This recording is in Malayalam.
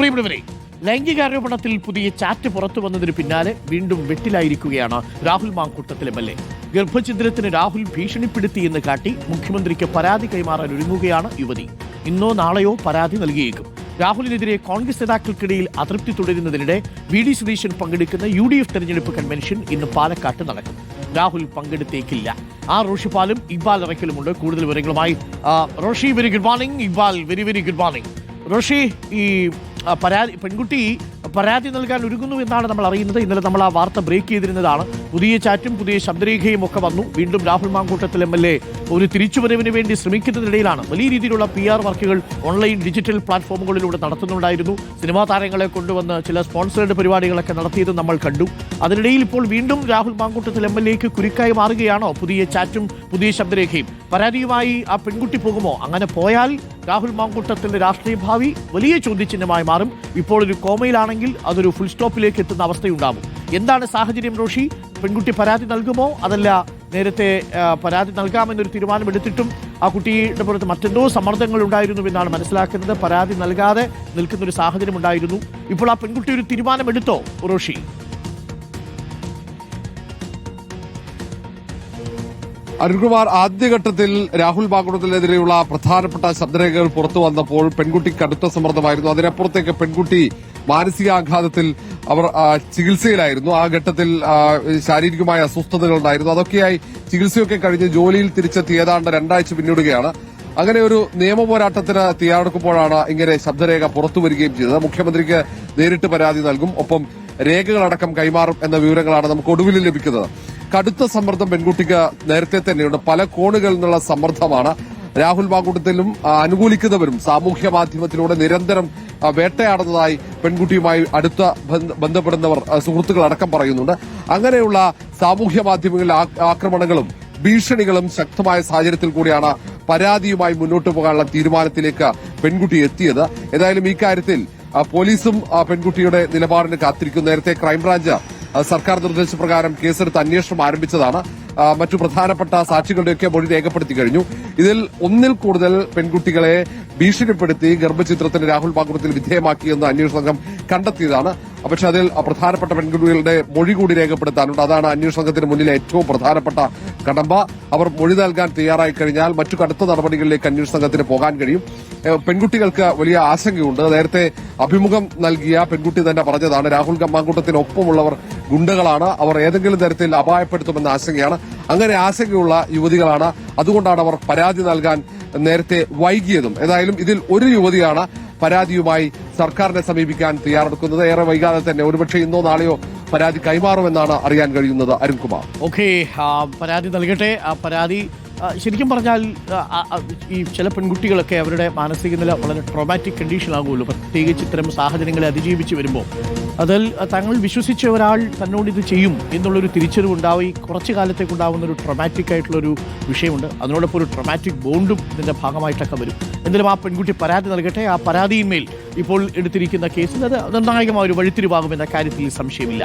പ്രിയപ്പെട്ടവരെ ലൈംഗികാരോപണത്തിൽ പുതിയ ചാറ്റ് പുറത്തു വന്നതിന് പിന്നാലെ വീണ്ടും വെട്ടിലായിരിക്കുകയാണ് Rahul Mamkoottathil M L A. ഗർഭഛിദ്രത്തിന് Rahul ഭീഷണിപ്പെടുത്തിയെന്ന് കാട്ടി മുഖ്യമന്ത്രിക്ക് പരാതി കൈമാറാൻ ഒരുങ്ങുകയാണ് യുവതി. ഇന്നോ നാളെയോ പരാതി നൽകിയേക്കും. രാഹുലിനെതിരെ കോൺഗ്രസ് നേതാക്കൾക്കിടയിൽ അതൃപ്തി തുടരുന്നതിനിടെ വി ഡി സതീശൻ പങ്കെടുക്കുന്ന യു ഡി എഫ് തെരഞ്ഞെടുപ്പ് കൺവെൻഷൻ ഇന്ന് പാലക്കാട്ട് നടക്കും. രാഹുൽ പങ്കെടുത്തേക്കില്ല. ആ റോഷിപ്പാലും ഇക്ബാൽ ഇറക്കലുമുണ്ട്. കൂടുതൽ വിവരങ്ങളുമായി Roshi very good morning Iqbal very very good morning Roshi ഈ പരാതി പെൺകുട്ടി പരാതി നൽകാൻ ഒരുങ്ങുന്നു എന്നാണ് നമ്മൾ അറിയുന്നത്. ഇന്നലെ നമ്മൾ ആ വാർത്ത ബ്രേക്ക് ചെയ്തിരുന്നതാണ്. പുതിയ ചാറ്റും പുതിയ ശബ്ദരേഖയും ഒക്കെ വന്നു. വീണ്ടും Rahul Mankootathil M L A ഒരു തിരിച്ചുവരവിന് വേണ്ടി ശ്രമിക്കുന്നതിനിടയിലാണ് വലിയ രീതിയിലുള്ള പി ആർ വർക്കുകൾ ഓൺലൈൻ ഡിജിറ്റൽ പ്ലാറ്റ്ഫോമുകളിലൂടെ നടത്തുന്നുണ്ടായിരുന്നു. സിനിമാ താരങ്ങളെ കൊണ്ടുവന്ന് ചില സ്പോൺസേഡ് പരിപാടികളൊക്കെ നടത്തിയത് നമ്മൾ കണ്ടു. അതിനിടയിൽ ഇപ്പോൾ വീണ്ടും രാഹുൽ മാങ്കൂട്ടത്തിൽ എം എൽ എക്ക് കുരുക്കായി മാറുകയാണോ പുതിയ ചാറ്റും പുതിയ ശബ്ദരേഖയും? പരാതിയുമായി ആ പെൺകുട്ടി പോകുമോ? അങ്ങനെ പോയാൽ രാഹുൽ മാങ്കൂട്ടത്തിന്റെ രാഷ്ട്രീയ ഭാവി വലിയ ചോദ്യചിഹ്നമായി മാറും. ഇപ്പോൾ ഒരു കോമയിലാണെങ്കിൽ അതൊരു ഫുൾ സ്റ്റോപ്പിലേക്ക് എത്തുന്ന അവസ്ഥയുണ്ടാകും എന്താണ് സാഹചര്യം റോഷി? പെൺകുട്ടി പരാതി നൽകുമോ? അതല്ല നേരത്തെ പരാതി നൽകാമെന്നൊരു തീരുമാനമെടുത്തിട്ടും ആ കുട്ടിയുടെ പുറത്ത് മറ്റെന്തോ സമ്മർദ്ദങ്ങൾ ഉണ്ടായിരുന്നു എന്നാണ് മനസ്സിലാക്കുന്നത്. പരാതി നൽകാതെ നിൽക്കുന്ന ഒരു സാഹചര്യം ഉണ്ടായിരുന്നു. ഇപ്പോൾ ആ പെൺകുട്ടി ഒരു തീരുമാനമെടുത്തോ റോഷി? അരുൺകുമാർ ആദ്യഘട്ടത്തിൽ രാഹുൽ ബാഗുണത്തിനെതിരെയുള്ള പ്രധാനപ്പെട്ട ശബ്ദരേഖകൾ പുറത്തു വന്നപ്പോൾ പെൺകുട്ടി കടുത്ത സമ്മർദ്ദമായിരുന്നു. അതിനപ്പുറത്തേക്ക് പെൺകുട്ടി മാനസികാഘാതത്തിൽ അവർ ചികിത്സയിലായിരുന്നു. ആ ഘട്ടത്തിൽ ശാരീരികമായ അസ്വസ്ഥതകൾ ഉണ്ടായിരുന്നു. അതൊക്കെയായി ചികിത്സയൊക്കെ കഴിഞ്ഞ് ജോലിയിൽ തിരിച്ചെത്തി. ഏതാണ്ട് രണ്ടാഴ്ച പിന്നിടുകയാണ്. അങ്ങനെ ഒരു നിയമ പോരാട്ടത്തിന് തയ്യാറെടുക്കുമ്പോഴാണ് ഇങ്ങനെ ശബ്ദരേഖ പുറത്തു വരികയും ചെയ്തത്. മുഖ്യമന്ത്രിക്ക് നേരിട്ട് പരാതി നൽകും. ഒപ്പം രേഖകളടക്കം കൈമാറും എന്ന വിവരങ്ങളാണ് നമുക്ക് ഒടുവിൽ ലഭിക്കുന്നത്. കടുത്ത സമ്മർദ്ദം പെൺകുട്ടിക്ക് നേരത്തെ തന്നെയുണ്ട്. പല കോണുകളിൽ നിന്നുള്ള സമ്മർദ്ദമാണ് രാഹുൽ മാങ്കൂട്ടത്തിലും അനുകൂലിക്കുന്നവരും സാമൂഹ്യ മാധ്യമത്തിലൂടെ നിരന്തരം വേട്ടയാടുന്നതായി പെൺകുട്ടിയുമായി അടുത്ത ബന്ധ- ബന്ധപ്പെടുന്നവർ സുഹൃത്തുക്കൾ അടക്കം പറയുന്നുണ്ട്. അങ്ങനെയുള്ള സാമൂഹ്യ മാധ്യമങ്ങളിലെ ആക്രമണങ്ങളും ഭീഷണികളും ശക്തമായ സാഹചര്യത്തിൽ കൂടിയാണ് പരാതിയുമായി മുന്നോട്ട് പോകാനുള്ള തീരുമാനത്തിലേക്ക് പെൺകുട്ടി എത്തിയത്. ഏതായാലും ഈ കാര്യത്തിൽ പോലീസും പെൺകുട്ടിയുടെ നിലപാടിന് കാത്തിരിക്കും നേരത്തെ ക്രൈംബ്രാഞ്ച് സർക്കാർ നിർദ്ദേശപ്രകാരം കേസെടുത്ത് അന്വേഷണം ആരംഭിച്ചതാണ്. മറ്റു പ്രധാനപ്പെട്ട സാക്ഷികളുടെയൊക്കെ മൊഴി രേഖപ്പെടുത്തി കഴിഞ്ഞു. ഇതിൽ ഒന്നിൽ കൂടുതൽ പെൺകുട്ടികളെ ഭീഷണിപ്പെടുത്തി ഗർഭചിത്രത്തിന് രാഹുൽ പാകുറത്തിൽ വിധേയമാക്കിയെന്ന് അന്വേഷണ സംഘം കണ്ടെത്തിയതാണ്. പക്ഷെ അതിൽ പ്രധാനപ്പെട്ട പെൺകുട്ടികളുടെ മൊഴി കൂടി രേഖപ്പെടുത്താനുണ്ട്. അതാണ് അന്വേഷണ സംഘത്തിന് മുന്നിലെ ഏറ്റവും പ്രധാനപ്പെട്ട കടമ്പ. അവർ മൊഴി നൽകാൻ തയ്യാറായി കഴിഞ്ഞാൽ മറ്റു കടുത്ത നടപടികളിലേക്ക് അന്വേഷണ സംഘത്തിന് പോകാൻ കഴിയും. പെൺകുട്ടികൾക്ക് വലിയ ആശങ്കയുണ്ട്. നേരത്തെ അഭിമുഖം നൽകിയ പെൺകുട്ടി തന്നെ പറഞ്ഞതാണ് രാഹുൽ മാങ്കൂട്ടത്തിനൊപ്പമുള്ളവർ ഗുണ്ടകളാണ്. അവർ ഏതെങ്കിലും തരത്തിൽ അപായപ്പെടുത്തുമെന്ന ആശങ്കയാണ്. അങ്ങനെ ആശങ്കയുള്ള യുവതികളാണ്. അതുകൊണ്ടാണ് അവർ പരാതി നൽകാൻ നേരത്തെ വൈകിയതും. ഏതായാലും ഇതിൽ ഒരു യുവതിയാണ് പരാതിയുമായി സർക്കാരിനെ സമീപിക്കാൻ തയ്യാറെടുക്കുന്നത്. ഏറെ വൈകാതെ തന്നെ ഒരുപക്ഷെ ഇന്നോ നാളെയോ പരാതി കൈമാറുമെന്നാണ് അറിയാൻ കഴിയുന്നത്. അരുൺകുമാർ. ഓക്കെ പരാതി നൽകട്ടെ. ആ പരാതി ശരിക്കും പറഞ്ഞാൽ ഈ ചില പെൺകുട്ടികളൊക്കെ അവരുടെ മാനസിക നില വളരെ ട്രോമാറ്റിക് കണ്ടീഷൻ ആകുമല്ലോ. പ്രത്യേകിച്ച് ഇത്തരം സാഹചര്യങ്ങളെ അതിജീവിച്ച് വരുമ്പോൾ. അതിൽ തങ്ങൾ വിശ്വസിച്ച ഒരാൾ തന്നോട് ഇത് ചെയ്യും എന്നുള്ളൊരു തിരിച്ചറിവ് ഉണ്ടാവും ഈ കുറച്ച് കാലത്തേക്ക് ഉണ്ടാകുന്ന ഒരു ട്രൊമാറ്റിക് ആയിട്ടുള്ളൊരു വിഷയമുണ്ട്. അതിനോടൊപ്പം ഒരു ട്രൊമാറ്റിക് ബോണ്ടും ഇതിന്റെ ഭാഗമായിട്ടൊക്കെ വരും. എന്തായാലും ആ പെൺകുട്ടി പരാതി നൽകട്ടെ. ആ പരാതിയിന്മേൽ ഇപ്പോൾ എടുത്തിരിക്കുന്ന കേസിൽ അത് നിർണായകമായ ഒരു വഴിത്തിരിവാകുമെന്ന കാര്യത്തിൽ സംശയമില്ല.